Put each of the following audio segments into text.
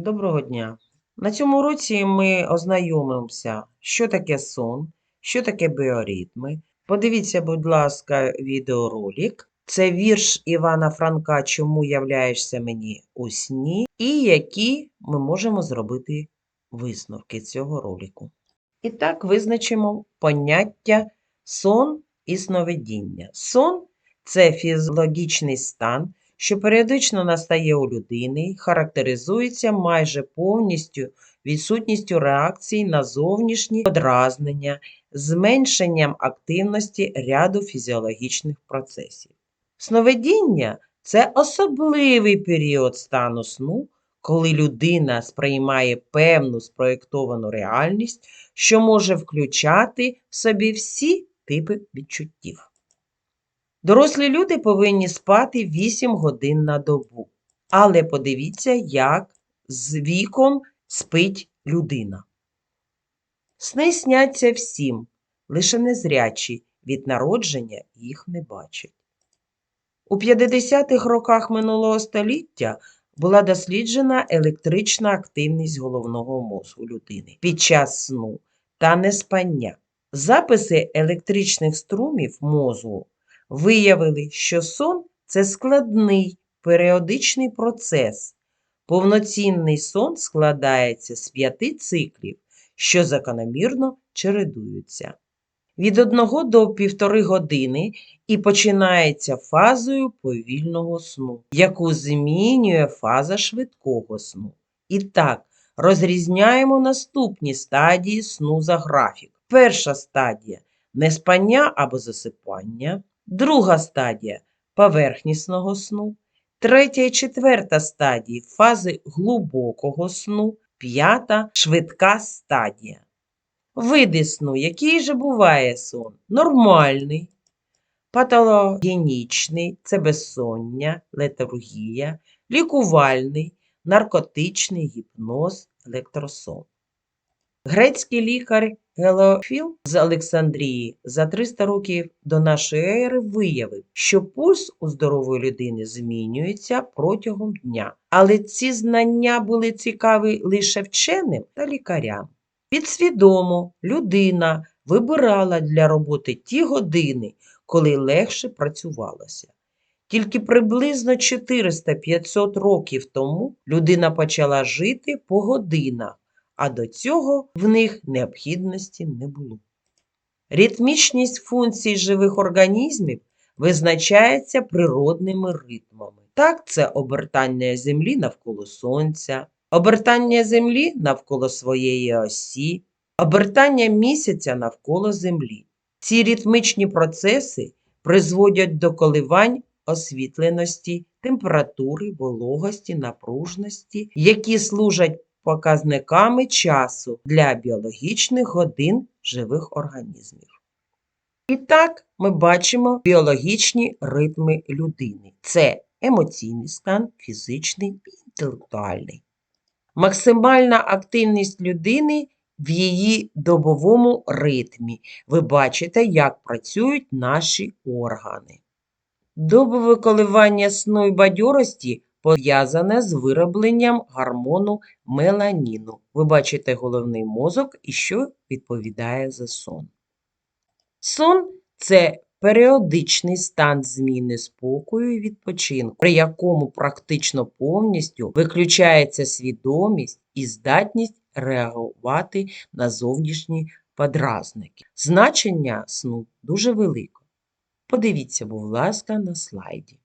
Доброго дня! На цьому уроці ми ознайомимося, що таке сон, що таке біоритми. Подивіться, будь ласка, відеоролик. Це вірш Івана Франка Чому являєшся мені у сні, і які ми можемо зробити висновки цього ролику. І так визначимо поняття сон і сновидіння. Сон це фізіологічний стан, що періодично настає у людини, характеризується майже повністю відсутністю реакцій на зовнішні подразнення, зменшенням активності ряду фізіологічних процесів. Сновидіння це особливий період стану сну, коли людина сприймає певну спроєктовану реальність, що може включати в собі всі типи відчуттів. Дорослі люди повинні спати 8 годин на добу. Але подивіться, як з віком спить людина. Сни сняться всім, лише незрячі від народження їх не бачать. У 50-х роках минулого століття була досліджена електрична активність головного мозку людини під час сну та неспання. Записи електричних струмів мозку виявили, що сон це складний періодичний процес. Повноцінний сон складається з п'яти циклів, що закономірно чередуються. Від 1 до 1,5 години і починається фазою повільного сну, яку змінює фаза швидкого сну. І так, розрізняємо наступні стадії сну за графік. Перша стадія неспання або засипання. Друга стадія поверхнісного сну, третя і четверта стадії фази глибокого сну, п'ята швидка стадія. Види сну, який же буває сон? Нормальний, патологенічний це безсоння, летаргія, лікувальний, наркотичний гіпноз, електросон. Грецький лікар Гелофіл з Олександрії за 300 років до нашої ери виявив, що пульс у здорової людини змінюється протягом дня. Але ці знання були цікаві лише вченим та лікарям. Підсвідомо людина вибирала для роботи ті години, коли легше працювалося. Тільки приблизно 400-500 років тому людина почала жити по годинах а до цього в них необхідності не було. Ритмічність функцій живих організмів визначається природними ритмами. Так, це обертання Землі навколо Сонця, обертання Землі навколо своєї осі, обертання місяця навколо Землі. Ці ритмічні процеси призводять до коливань освітленості, температури, вологості, напружності, які служать показниками часу для біологічних годин живих організмів. І так ми бачимо біологічні ритми людини. Це емоційний стан, фізичний і інтелектуальний. Максимальна активність людини в її добовому ритмі. Ви бачите, як працюють наші органи. Добове коливання сну і бадьорості пов'язане з виробленням гормону меланіну. Ви бачите головний мозок і що відповідає за сон. Сон це періодичний стан зміни спокою і відпочинку, при якому практично повністю виключається свідомість і здатність реагувати на зовнішні подразники. Значення сну дуже велике. Подивіться, будь ласка, на слайді.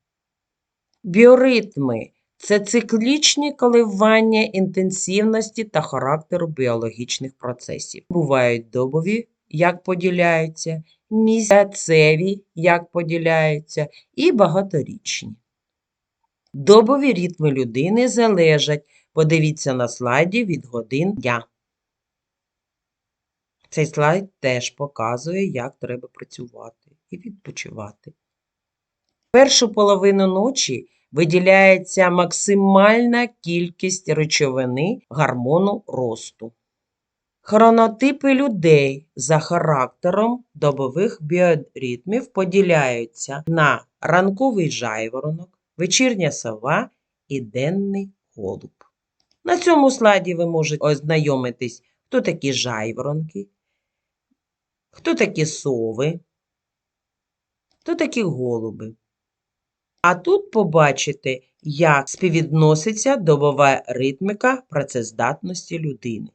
Біоритми це циклічні коливання інтенсивності та характеру біологічних процесів. Бувають добові, як поділяються, місяцеві, як поділяються, і багаторічні. Добові ритми людини залежать, подивіться на слайді від годин дня. Цей слайд теж показує, як треба працювати і відпочивати. Першу половину ночі виділяється максимальна кількість речовини гормону росту. Хронотипи людей за характером добових біоритмів поділяються на ранковий жайворонок, вечірня сова і денний голуб. На цьому слайді ви можете ознайомитись, хто такі жайворонки, хто такі сови, хто такі голуби. А тут побачите, як співвідноситься добова ритміка працездатності людини.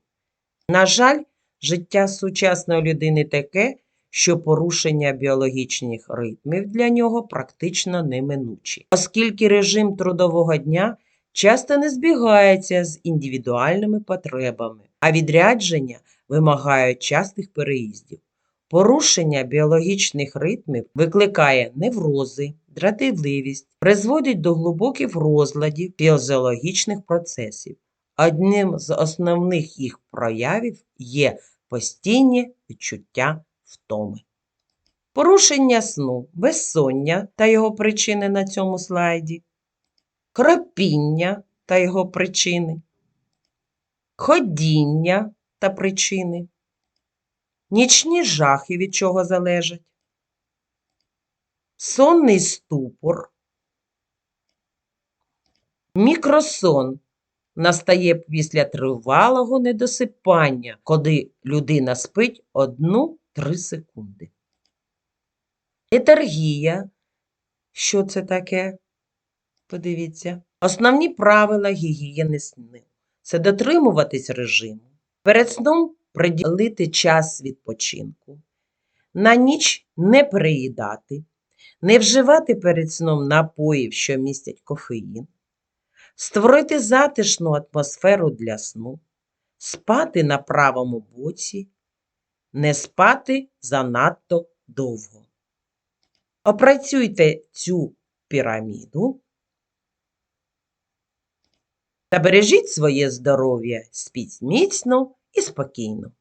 На жаль, життя сучасної людини таке, що порушення біологічних ритмів для нього практично неминучі, оскільки режим трудового дня часто не збігається з індивідуальними потребами, а відрядження вимагають частих переїздів. Порушення біологічних ритмів викликає неврози, дратівливість, призводить до глибоких розладів фізіологічних процесів. Одним з основних їх проявів є постійні відчуття втоми. Порушення сну, безсоння та його причини на цьому слайді, хропіння та його причини, ходіння та причини, нічні жахи від чого залежать, сонний ступор, мікросон настає після тривалого недосипання, коли людина спить 1-3 секунди. Летаргія. Що це таке? Подивіться. Основні правила гігієни сну – це дотримуватись режиму, перед сном приділити час відпочинку, на ніч не переїдати, не вживати перед сном напоїв, що містять кофеїн, створити затишну атмосферу для сну, спати на правому боці, не спати занадто довго. Опрацюйте цю піраміду та бережіть своє здоров'я, спіть міцно і спокійно.